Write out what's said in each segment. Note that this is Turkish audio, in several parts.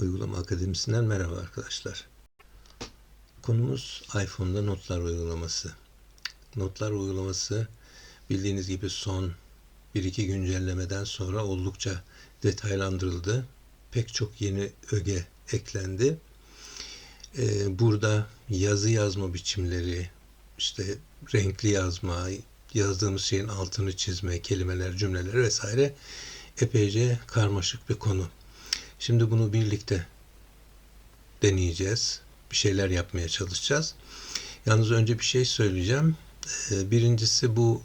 Uygulama Akademisi'nden merhaba arkadaşlar. Konumuz iPhone'da notlar uygulaması. Notlar uygulaması bildiğiniz gibi son 1-2 güncellemeden sonra oldukça detaylandırıldı. Pek çok yeni öge eklendi. Ee, burada yazı yazma biçimleri, işte renkli yazma, yazdığımız şeyin altını çizme, kelimeler, cümleler vesaire epeyce karmaşık bir konu. Şimdi bunu birlikte deneyeceğiz. Bir şeyler yapmaya çalışacağız. Yalnız önce bir şey söyleyeceğim. Ee, Birincisi bu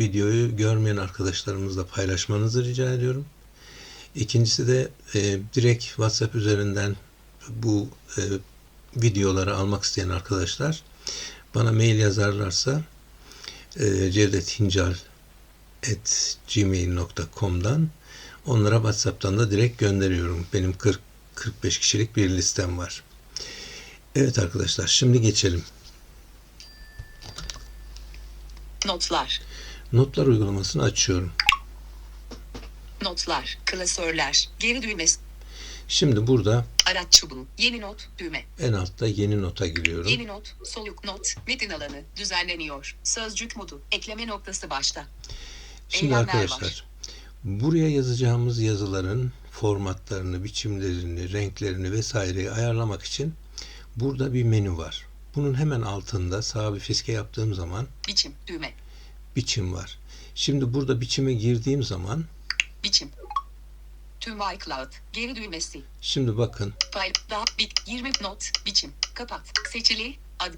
videoyu görmeyen arkadaşlarımızla paylaşmanızı rica ediyorum. İkincisi de e, direkt WhatsApp üzerinden bu e, videoları almak isteyen arkadaşlar bana mail yazarlarsa e, cevdethincal@gmail.com'dan onlara WhatsApp'tan da direkt gönderiyorum. Benim 40 45 kişilik bir listem var. Evet arkadaşlar şimdi geçelim. Notlar. Notlar uygulamasını açıyorum. Notlar. Klasörler. Geri düğmesi. Şimdi burada Araç çubuğu. Yeni not. Düğme. en altta yeni nota giriyorum. Yeni not. Soluk not. Metin alanı. Düzenleniyor. Sözcük modu. Ekleme noktası başta. Şimdi arkadaşlar var. buraya yazacağımız yazıların formatlarını, biçimlerini, renklerini vesaireyi ayarlamak için burada bir menü var. Bunun hemen altında sağ bir fiske yaptığım zaman Biçim. Düğme. biçim var. Şimdi burada biçime girdiğim zaman Biçim. Tüm iCloud. Geri düğmesi. şimdi bakın File. Daha. Bit. 20 not. Biçim. Kapat. Seçili. Ad.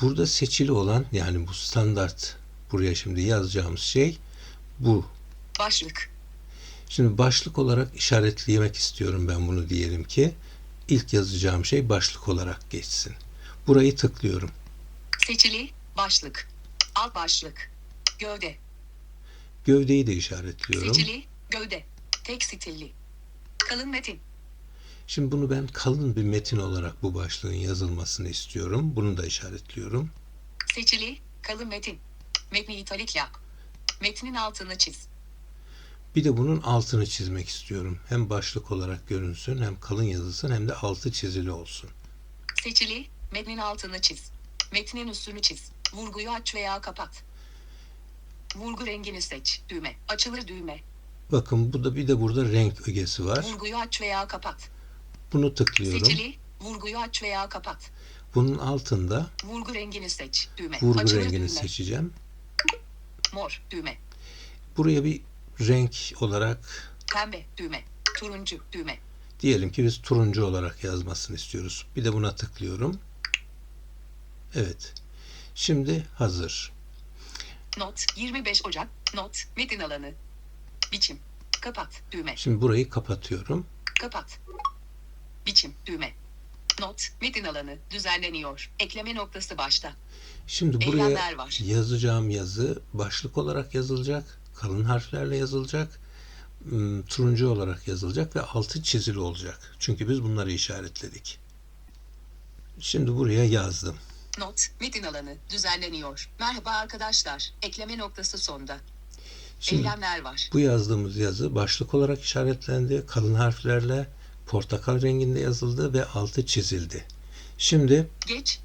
burada seçili olan yani bu standart buraya şimdi yazacağımız şey bu. Başlık. Şimdi başlık olarak işaretlemek istiyorum ben bunu diyelim ki ilk yazacağım şey başlık olarak geçsin. Burayı tıklıyorum. Seçili. Başlık. Alt başlık. Gövde. Gövdeyi de işaretliyorum. Seçili. Gövde. Tek stilli. Kalın metin. Şimdi bunu ben kalın bir metin olarak bu başlığın yazılmasını istiyorum. Bunu da işaretliyorum. Seçili, kalın metin. Metni italik yap. Metnin altını çiz. Bir de bunun altını çizmek istiyorum. Hem başlık olarak görünsün hem kalın yazılsın hem de altı çizili olsun. Seçili, metnin altını çiz. Metnin üstünü çiz. Vurguyu aç veya kapat. Vurgu rengini seç. Düğme. Açılır düğme. Bakın bu da bir de burada renk ögesi var. Vurguyu aç veya kapat. Bunu tıklıyorum. Seçili, vurguyu aç veya kapat. Bunun altında Vurgu rengini seç. Düğme. vurgu Açılır rengini düğme. seçeceğim. Mor. Düğme. Buraya bir renk olarak Pembe. Düğme. Turuncu. Düğme. diyelim ki biz turuncu olarak yazmasını istiyoruz. Bir de buna tıklıyorum. Evet. Şimdi hazır. Not. 25 Ocak. Not. Metin alanı. Biçim. Kapat. Düğme. Şimdi burayı kapatıyorum. Kapat. Biçim. Düğme. Not. Metin alanı. Düzenleniyor. Ekleme noktası başta. Şimdi buraya var. yazacağım yazı başlık olarak yazılacak, kalın harflerle yazılacak, turuncu olarak yazılacak ve altı çizili olacak. Çünkü biz bunları işaretledik. Şimdi buraya yazdım. Not. Metin alanı. Düzenleniyor. Merhaba arkadaşlar. Ekleme noktası sonda. Şimdi Eylemler var. bu yazdığımız yazı başlık olarak işaretlendi, kalın harflerle portakal renginde yazıldı ve altı çizildi. Şimdi Geç.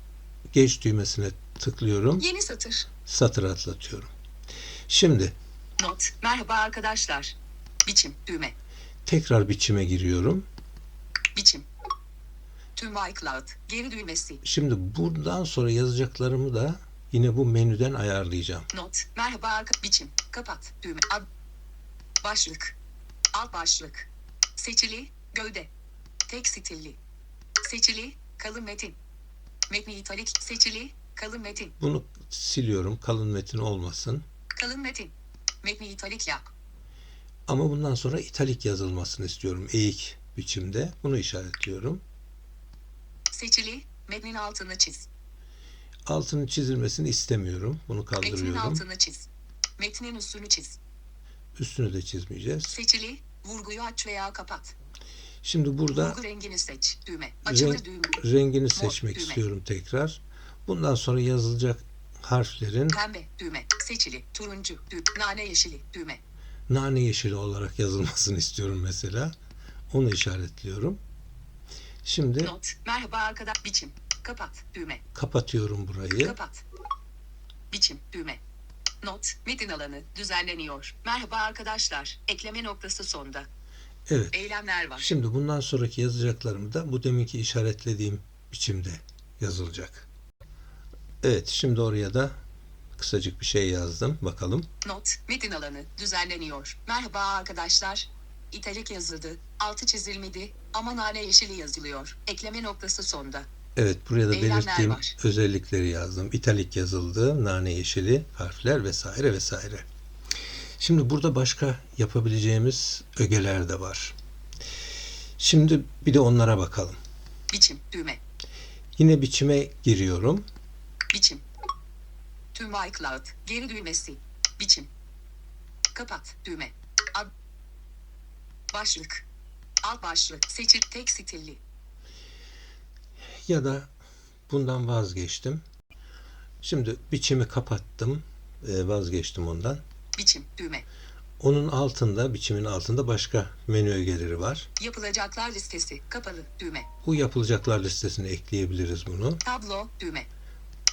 geç düğmesine tıklıyorum, Yeni satır. satır atlatıyorum. Şimdi Not. Merhaba arkadaşlar. Biçim. Düğme. tekrar biçime giriyorum. Biçim. Tüm iCloud. Geri düğmesi. Şimdi buradan sonra yazacaklarımı da yine bu menüden ayarlayacağım. Not. Merhaba. Biçim. Kapat. Düğme. Ad. Başlık. Alt başlık. Seçili. Gövde. Tek stilli. Seçili. Kalın metin. Metni italik. Seçili. Kalın metin. Bunu siliyorum. Kalın metin olmasın. Kalın metin. Metni italik yap. Ama bundan sonra italik yazılmasını istiyorum. Eğik biçimde. Bunu işaretliyorum. Seçili. Metnin altını çiz. Altının çizilmesini istemiyorum. Bunu Metnin kaldırıyorum. altını çiz. Metnin üstünü çiz. Üstünü de çizmeyeceğiz. Seçili. Vurguyu aç veya kapat. Şimdi burada rengini seç. Düğme. Açılır renk, düğme. rengini seçmek düğme. istiyorum tekrar. Bundan sonra yazılacak harflerin Pembe. Düğme. Seçili. Turuncu. Düğme. Nane yeşili. Düğme. nane yeşili olarak yazılmasını istiyorum mesela. Onu işaretliyorum. Şimdi Not. Merhaba arkadaş. Biçim. Kapat. Düğme. kapatıyorum burayı. Kapat. Biçim. Düğme. Not. Metin alanı. Düzenleniyor. Merhaba arkadaşlar. Ekleme noktası sonda. Evet. Eylemler var. Şimdi bundan sonraki yazacaklarımı da bu deminki işaretlediğim biçimde yazılacak. Evet, şimdi oraya da kısacık bir şey yazdım. Bakalım. Not. Metin alanı. Düzenleniyor. Merhaba arkadaşlar. İtalik yazıldı. Altı çizilmedi. Ama nane yeşili yazılıyor. Ekleme noktası sonda. Evet, buraya da Eylemler belirttiğim var. özellikleri yazdım. İtalik yazıldı, nane yeşili, harfler vesaire vesaire. Şimdi burada başka yapabileceğimiz ögeler de var. Şimdi bir de onlara bakalım. Biçim. Düğme. Yine biçime giriyorum. Biçim. Tüm iCloud. Geri düğmesi. Biçim. Kapat. Düğme. Ad. Başlık. Alt başlık. Seçil. Tek stilli. ya da bundan vazgeçtim. Şimdi biçimi kapattım, e, vazgeçtim ondan. Biçim. Düğme. Onun altında, biçimin altında başka menü ögeleri var. Yapılacaklar listesi. Kapalı. Düğme. Bu yapılacaklar listesine ekleyebiliriz bunu. Tablo. Düğme.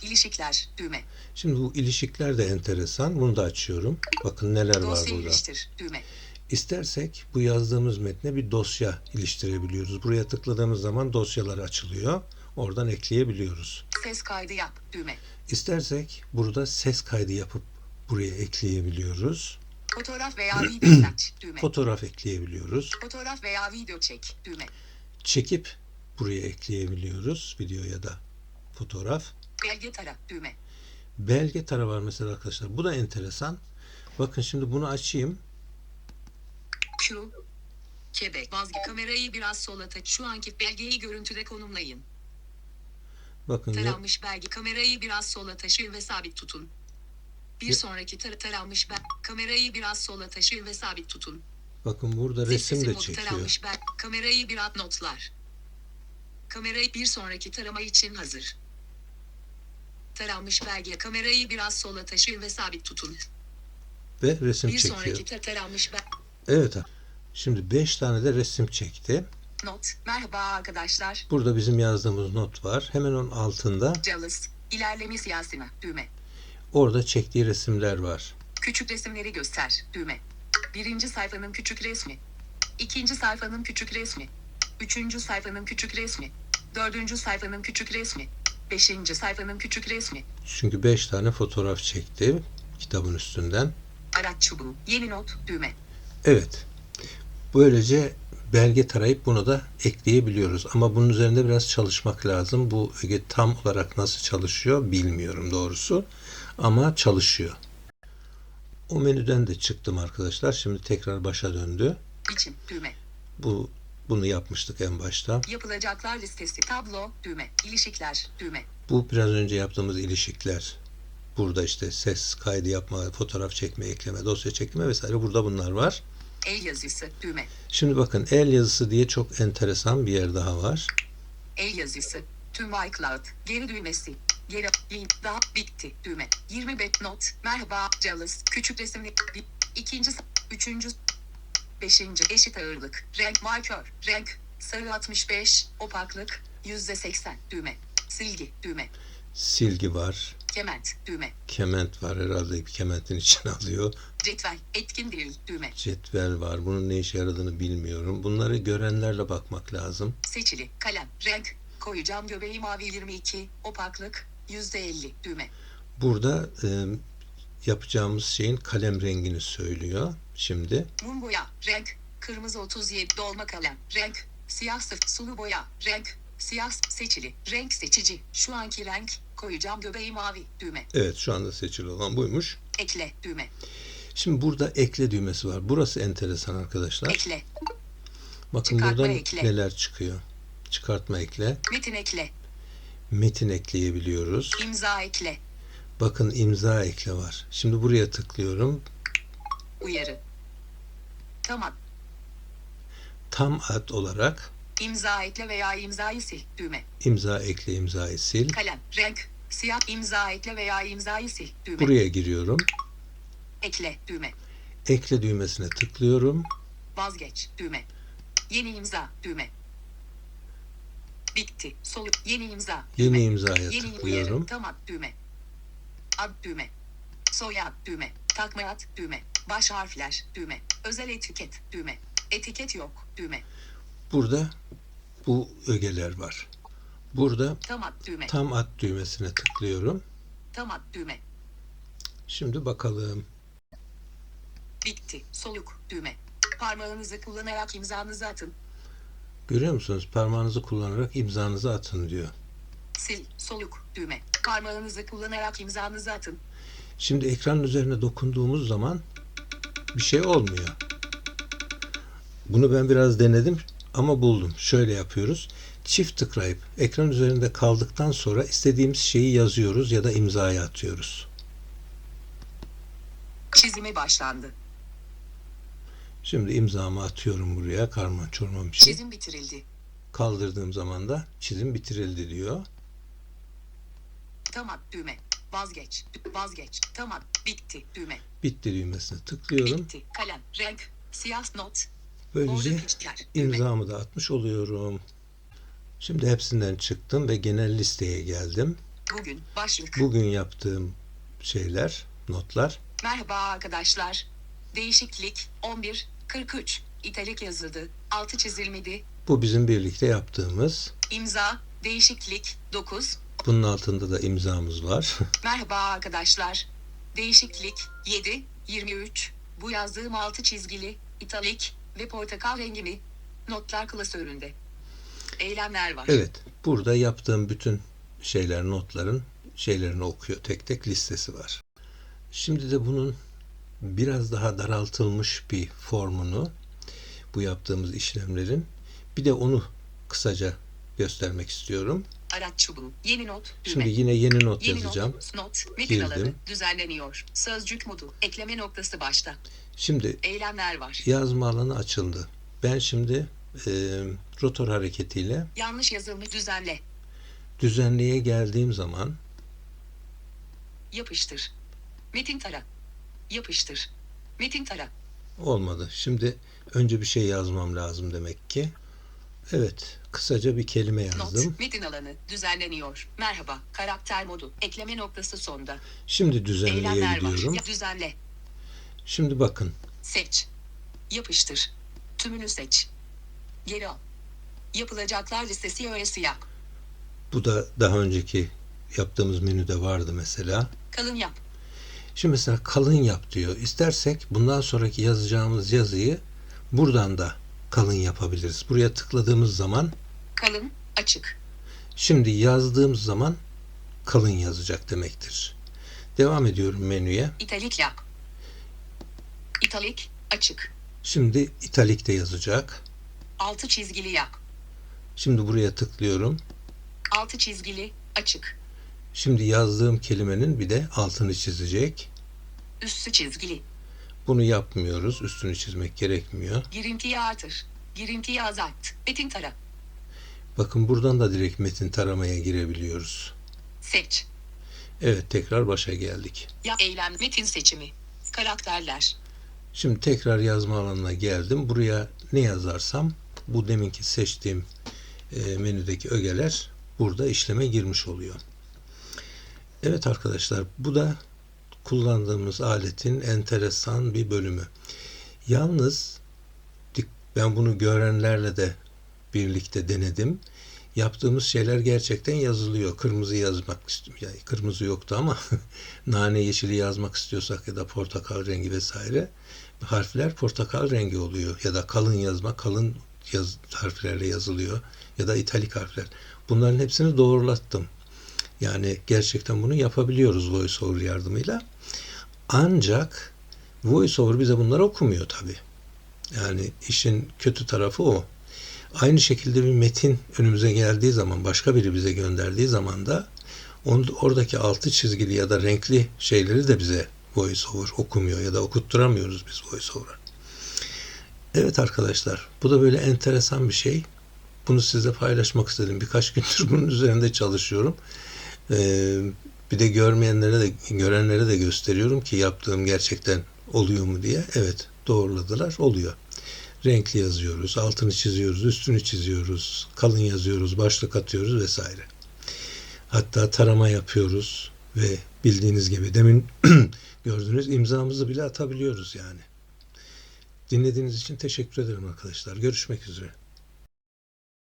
İlişikler. Düğme. Şimdi bu ilişikler de enteresan. Bunu da açıyorum. Bakın neler var Dosya burada. iliştir. Düğme. İstersek bu yazdığımız metne bir dosya iliştirebiliyoruz. Buraya tıkladığımız zaman dosyalar açılıyor. Oradan ekleyebiliyoruz. Ses kaydı yap. Düğme. İstersek burada ses kaydı yapıp buraya ekleyebiliyoruz. Fotoğraf veya video seç. Düğme. Fotoğraf ekleyebiliyoruz. Fotoğraf veya video çek. Düğme. çekip buraya ekleyebiliyoruz video ya da fotoğraf. Belge tara. Düğme. Belge tara var mesela arkadaşlar. Bu da enteresan. Bakın şimdi bunu açayım. Q. Quebec. Vazge kamerayı biraz sola taç. Şu anki belgeyi görüntüde konumlayın. Bakın Taranmış belge. Kamerayı biraz sola taşıyın ve sabit tutun. Bir sonraki tar taranmış belge. Kamerayı biraz sola taşıyın ve sabit tutun. bakın burada resim de çekiyor. Taranmış belge. Kamerayı biraz notlar. Kamerayı bir sonraki tarama için hazır. Taranmış belge. Kamerayı biraz sola taşıyın ve sabit tutun. Ve resim Bir çekiyor. sonraki tar taranmış belge. Evet. Şimdi 5 tane de resim çekti. Not. Merhaba arkadaşlar. Burada bizim yazdığımız not var. Hemen onun altında Jealous. İlerleme siyasına. Düğme. Orada çektiği resimler var. Küçük resimleri göster. Düğme. Birinci sayfanın küçük resmi. İkinci sayfanın küçük resmi. Üçüncü sayfanın küçük resmi. Dördüncü sayfanın küçük resmi. Beşinci sayfanın küçük resmi. Çünkü 5 tane fotoğraf çekti kitabın üstünden. Araç çubuğu. Yeni not. Düğme. Evet. Böylece belge tarayıp bunu da ekleyebiliyoruz. Ama bunun üzerinde biraz çalışmak lazım. Bu öge tam olarak nasıl çalışıyor bilmiyorum doğrusu. Ama çalışıyor. O menüden de çıktım arkadaşlar. Şimdi tekrar başa döndü. Biçim. Düğme. Bu bunu yapmıştık en başta. Yapılacaklar listesi. Tablo. Düğme. İlişikler. Düğme. Bu biraz önce yaptığımız ilişikler. Burada işte ses kaydı yapma, fotoğraf çekme, ekleme, dosya çekme vesaire burada bunlar var. El yazısı. Düğme. Şimdi bakın el yazısı diye çok enteresan bir yer daha var. El yazısı. Tüm iCloud. Geri düğmesi. Geri. Yayın. Daha. Bitti. Düğme. 25 not. Merhaba. Jealous. Küçük resimli. İkinci. Üçüncü. Beşinci. Eşit ağırlık. Renk markör. Renk. Sarı 65. Opaklık. Yüzde 80. Düğme. Silgi. Düğme. Silgi var. Kement. Düğme. Kement var herhalde bir kementin içine alıyor. Cetvel. Etkin değil. Düğme. Cetvel var. Bunun ne işe yaradığını bilmiyorum. Bunları görenlerle bakmak lazım. Seçili. Kalem. Renk. Koyu cam göbeği mavi 22. Opaklık. Yüzde 50. Düğme. Burada e, yapacağımız şeyin kalem rengini söylüyor. Şimdi Mum boya, renk, kırmızı 37 dolma kalem, renk, siyah sıf sulu boya, renk, siyah seçili, renk seçici, şu anki renk, koyu cam göbeği mavi, düğme, evet şu anda seçili olan buymuş. ekle, düğme, Şimdi burada ekle düğmesi var. Burası enteresan arkadaşlar. ekle, Bakın çıkartma buradan ekle. neler çıkıyor. Çıkartma ekle. metin ekle, Metin ekleyebiliyoruz. imza ekle, Bakın imza ekle var. Şimdi buraya tıklıyorum. uyarı, tamam, Tam ad olarak imza ekle veya imzayı sil, düğme, imza ekle imzayı sil. kalem, renk, siyah imza ekle veya imzayı sil, düğme, Buraya giriyorum. ekle, düğme, Ekle düğmesine tıklıyorum. vazgeç, düğme, Yeni imza düğme. Bitti. Soluk. Yeni imza. Yeni düğme. imzaya Yeni tıklıyorum. uyarı. Tam düğme. Ad düğme. Soyad düğme. Takma ad düğme. Baş harfler düğme. Özel etiket düğme. Etiket yok düğme. Burada bu ögeler var. Burada Tam ad düğme. tam at düğmesine tıklıyorum. Tam ad düğme. Şimdi bakalım. Bitti. Soluk düğme. Parmağınızı kullanarak imzanızı atın. Görüyor musunuz? Parmağınızı kullanarak imzanızı atın diyor. Sil. Soluk düğme. Parmağınızı kullanarak imzanızı atın. Şimdi ekranın üzerine dokunduğumuz zaman bir şey olmuyor. Bunu ben biraz denedim ama buldum. Şöyle yapıyoruz. Çift tıklayıp ekran üzerinde kaldıktan sonra istediğimiz şeyi yazıyoruz ya da imzaya atıyoruz. Çizime başlandı. Şimdi imzamı atıyorum buraya karman çorman bir şey. Çizim bitirildi. Kaldırdığım zaman da çizim bitirildi diyor. Tam ad düğme. Vazgeç. Vazgeç. Tamam. Bitti. Düğme. Bitti düğmesine tıklıyorum. Bitti. Kalem. Renk. Siyah not. Böylece imzamı da atmış oluyorum. Şimdi hepsinden çıktım ve genel listeye geldim. Bugün başlık. Bugün yaptığım şeyler, notlar. Merhaba arkadaşlar. Değişiklik 11 43 italik yazıldı. Altı çizilmedi. Bu bizim birlikte yaptığımız. İmza değişiklik 9. Bunun altında da imzamız var. Merhaba arkadaşlar. Değişiklik 7 23. Bu yazdığım altı çizgili italik ve portakal rengi mi? Notlar klasöründe. Eylemler var. evet, burada yaptığım bütün şeyler, notların şeylerini okuyor. Tek tek listesi var. Şimdi de bunun biraz daha daraltılmış bir formunu bu yaptığımız işlemlerin bir de onu kısaca göstermek istiyorum. Araç çubuğu. Yeni not. Düğme. Şimdi yine yeni not Yeni yazacağım. not. Not. Metin Girdim. alanı. Düzenleniyor. Sözcük modu. Ekleme noktası başta. Şimdi Eylemler var. yazma alanı açıldı. Ben şimdi e, rotor hareketiyle Yanlış yazılmış düzenle. düzenliğe geldiğim zaman Yapıştır. Metin tara. Yapıştır. Metin tara. olmadı. Şimdi önce bir şey yazmam lazım demek ki. Evet, kısaca bir kelime yazdım. Not. Metin alanı. Düzenleniyor. Merhaba. Karakter modu. Ekleme noktası sonda. Şimdi düzenliğe Eylemler gidiyorum. var. Düzenle. Şimdi bakın, Seç. Yapıştır. Tümünü seç. Geri al. Yapılacaklar listesi öğesi yap. bu da daha önceki yaptığımız menüde vardı mesela. Kalın yap. Şimdi mesela kalın yap diyor. İstersek bundan sonraki yazacağımız yazıyı buradan da kalın yapabiliriz. Buraya tıkladığımız zaman Kalın. Açık. Şimdi yazdığım zaman kalın yazacak demektir. Devam ediyorum menüye. İtalik yap. İtalik. Açık. Şimdi italik de yazacak. Altı çizgili yap. Şimdi buraya tıklıyorum. Altı çizgili. Açık. Şimdi yazdığım kelimenin bir de altını çizecek. Üstü çizgili. Bunu yapmıyoruz. Üstünü çizmek gerekmiyor. Girintiyi artır. Girintiyi azalt. Metin tara. Bakın buradan da direkt metin taramaya girebiliyoruz. Seç. Evet tekrar başa geldik. Ya eylem metin seçimi. Karakterler. Şimdi tekrar yazma alanına geldim. Buraya ne yazarsam bu deminki seçtiğim e, menüdeki ögeler burada işleme girmiş oluyor. Evet arkadaşlar bu da kullandığımız aletin enteresan bir bölümü. Yalnız ben bunu görenlerle de birlikte denedim. Yaptığımız şeyler gerçekten yazılıyor. Kırmızı yazmak istiyorum. Yani kırmızı yoktu ama nane yeşili yazmak istiyorsak ya da portakal rengi vesaire harfler portakal rengi oluyor ya da kalın yazma kalın yaz, harflerle yazılıyor ya da italik harfler. Bunların hepsini doğrulattım. Yani gerçekten bunu yapabiliyoruz VoiceOver yardımıyla. Ancak VoiceOver bize bunları okumuyor tabi. Yani işin kötü tarafı o. Aynı şekilde bir metin önümüze geldiği zaman başka biri bize gönderdiği zaman da onu, oradaki altı çizgili ya da renkli şeyleri de bize VoiceOver okumuyor ya da okutturamıyoruz biz VoiceOver'a. Evet arkadaşlar bu da böyle enteresan bir şey. Bunu sizle paylaşmak istedim. Birkaç gündür bunun üzerinde çalışıyorum. Ee, bir de görmeyenlere de görenlere de gösteriyorum ki yaptığım gerçekten oluyor mu diye. Evet doğruladılar oluyor. renkli yazıyoruz, altını çiziyoruz, üstünü çiziyoruz, kalın yazıyoruz, başlık atıyoruz vesaire. Hatta tarama yapıyoruz ve bildiğiniz gibi demin gördüğünüz imzamızı bile atabiliyoruz yani. Dinlediğiniz için teşekkür ederim arkadaşlar. Görüşmek üzere.